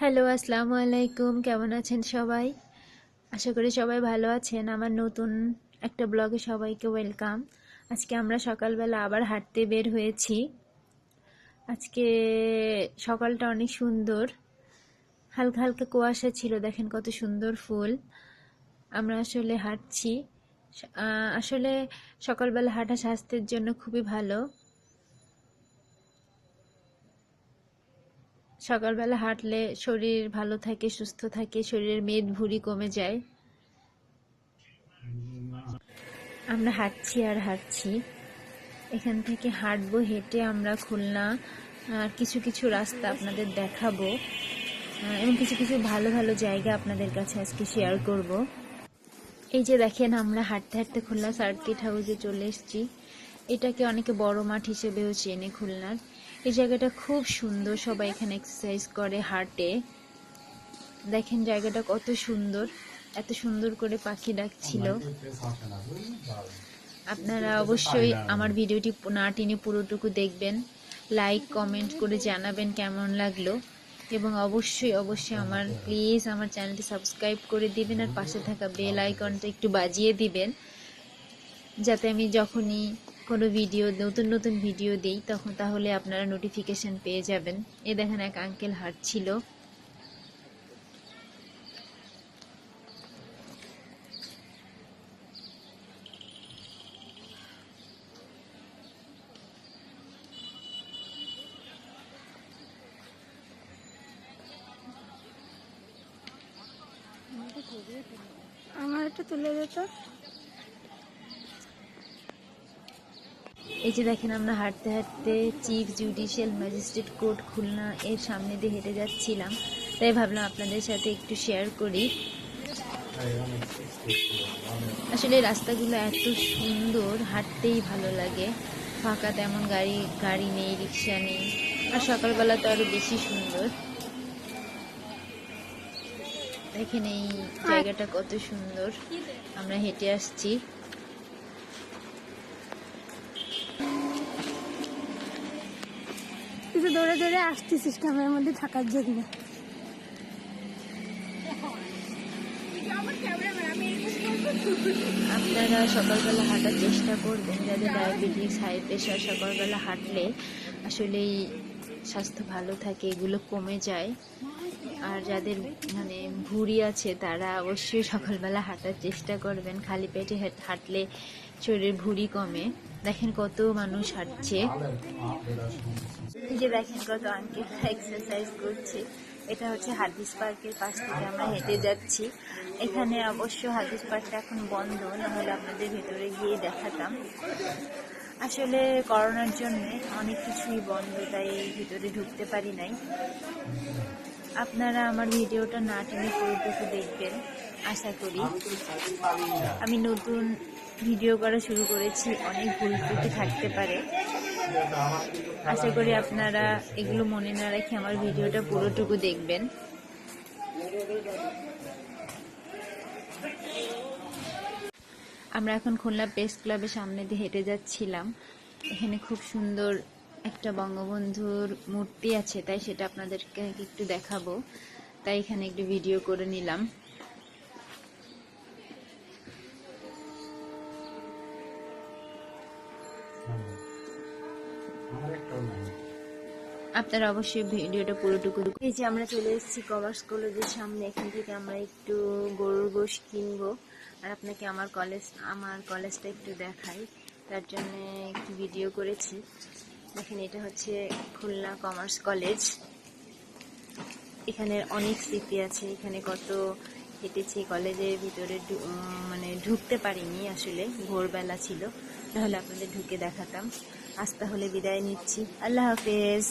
Hello, আসসালামু আলাইকুম। কেমন আছেন সবাই? আশা করি সবাই ভালো আছেন। আমার নতুন একটা ব্লগে সবাইকে ওয়েলকাম। আজকে আমরা সকালবেলা আবার হাঁটতে বের হয়েছি। আজকে সকালটা অনেক সুন্দর। হালকা হালকা কুয়াশা ছিল, দেখেন কত সুন্দর ফুল। আমরা আসলে হাঁটছি। আসলে সকালবেলা হাঁটা স্বাস্থ্যের জন্য খুবই ভালো। সকালবেলা হাঁটলে শরীর ভালো থাকে, সুস্থ থাকে, শরীরের মেদ ভুঁড়ি কমে যায়। আমরা হাঁটছি আর হাঁটছি। এখান থেকে হাঁটবো, হেঁটে আমরা খুলনা, আর কিছু কিছু রাস্তা আপনাদের দেখাবো। এবং কিছু কিছু ভালো ভালো জায়গা আপনাদের কাছে আজকে শেয়ার করব। এই যে দেখেন, আমরা হাঁটতে হাঁটতে খুলনা সার্কিট হাউসে চলে এসেছি। এটাকে অনেকে বড় মাঠ হিসেবেও চেনে খুলনার। এই জায়গাটা খুব সুন্দর, সবাই এখানে এক্সারসাইজ করে, হাঁটে। দেখেন জায়গাটা কত সুন্দর, এত সুন্দর করে পাখি ডাকছিল। আপনারা অবশ্যই আমার ভিডিওটি না টেনে পুরোটুকু দেখবেন লাইক কমেন্ট করে জানাবেন কেমন লাগল। এবং অবশ্যই অবশ্যই আমার প্লিজ আমার চ্যানেলটি সাবস্ক্রাইব করে দিবেন আর পাশে থাকা বেল আইকনটা একটু বাজিয়ে দিবেন। যাতে আমি যখনই কোনো ভিডিও নতুন নতুন ভিডিও দিই, তখন তাহলে আপনারা নোটিফিকেশন পেয়ে যাবেন। এ দেখেন এক আঙ্কেল হাঁটছিল। আমার একটু তুলে দিত এই যে দেখেন আমরা হাঁটতে হাঁটতে chief judicial magistrate court Khulna এর সামনে দিয়ে হেঁটে যাচ্ছিলাম। তাই ভাবলাম আপনাদের সাথে একটু শেয়ার করি। আসলে রাস্তাগুলো এত সুন্দর, হাঁটতেই ভালো লাগে। ফাঁকা তেমন গাড়ি গাড়ি নেই, রিক্সা নেই। আর সকালবেলা তো আরও বেশি সুন্দর। দেখেন এই জায়গাটা কত সুন্দর। আমরা হেঁটে আসছি। তো দৌড়ে দৌড়ে আসছি সিস্টেমের মধ্যে থাকার জন্য। আপনারা সকালবেলা হাঁটার চেষ্টা করবেন যাদের ডায়াবেটিস হাই প্রেশার সকালবেলা হাঁটলে আসলেই স্বাস্থ্য ভালো থাকে, এগুলো কমে যায়। আর যাদের মানে ভুঁড়ি আছে, তারা অবশ্যই সকালবেলা হাঁটার চেষ্টা করবেন। খালি পেটে হাঁটলে শরীরের ভুঁড়ি কমে। দেখেন কত মানুষ হাঁটছে। দেখেন কত আঙ্কেল এক্সারসাইজ করছে। এটা হচ্ছে হাদিস পার্কের পাশ থেকে আমরা হেঁটে যাচ্ছি। এখানে অবশ্য হাদিস পার্কটা এখন বন্ধ, নাহলে আপনাদের ভেতরে গিয়ে দেখাতাম। আসলে করোনার জন্য অনেক কিছুই বন্ধ, তাই ভিতরে ঢুকতে পারি নাই। আপনারা আমার ভিডিওটা না টেনে পুরোটুকু দেখবেন, আশা করি। আমি নতুন ভিডিও করা শুরু করেছি, অনেক ভুল ত্রুটি থাকতে পারে। আশা করি আপনারা এগুলো মনে না রেখে আমার ভিডিওটা পুরোটুকু দেখবেন। আমরা এখন খুলনা প্রেস ক্লাবের সামনে দিয়ে হেঁটে যাচ্ছিলাম। এখানে খুব সুন্দর একটা বঙ্গবন্ধুর মূর্তি আছে, তাই সেটা আপনাদেরকে একটু দেখাবো। তাই এখানে একটু ভিডিও করে নিলাম। আপনারা অবশ্যই ভিডিওটা পুরোটুকু। এই যে আমরা চলে এসেছি কমার্স কলেজের সামনে, এখান থেকে আমরা একটু গরুর গোশ কিনবো। আর আপনাকে আমার কলেজ আমার কলেজটা একটু দেখাই। তার জন্য একটি ভিডিও করেছি। দেখেন, এটা হচ্ছে খুলনা কমার্স কলেজ এখানে অনেক স্মৃতি আছে। এখানে কত হেঁটেছি কলেজের ভিতরে মানে ঢুকতে পারিনি আসলে। ভোরবেলা ছিল। তাহলে আপনাদের ঢুকে দেখাতাম। আজ তাহলে বিদায় নিচ্ছি। আল্লাহ হাফেজ।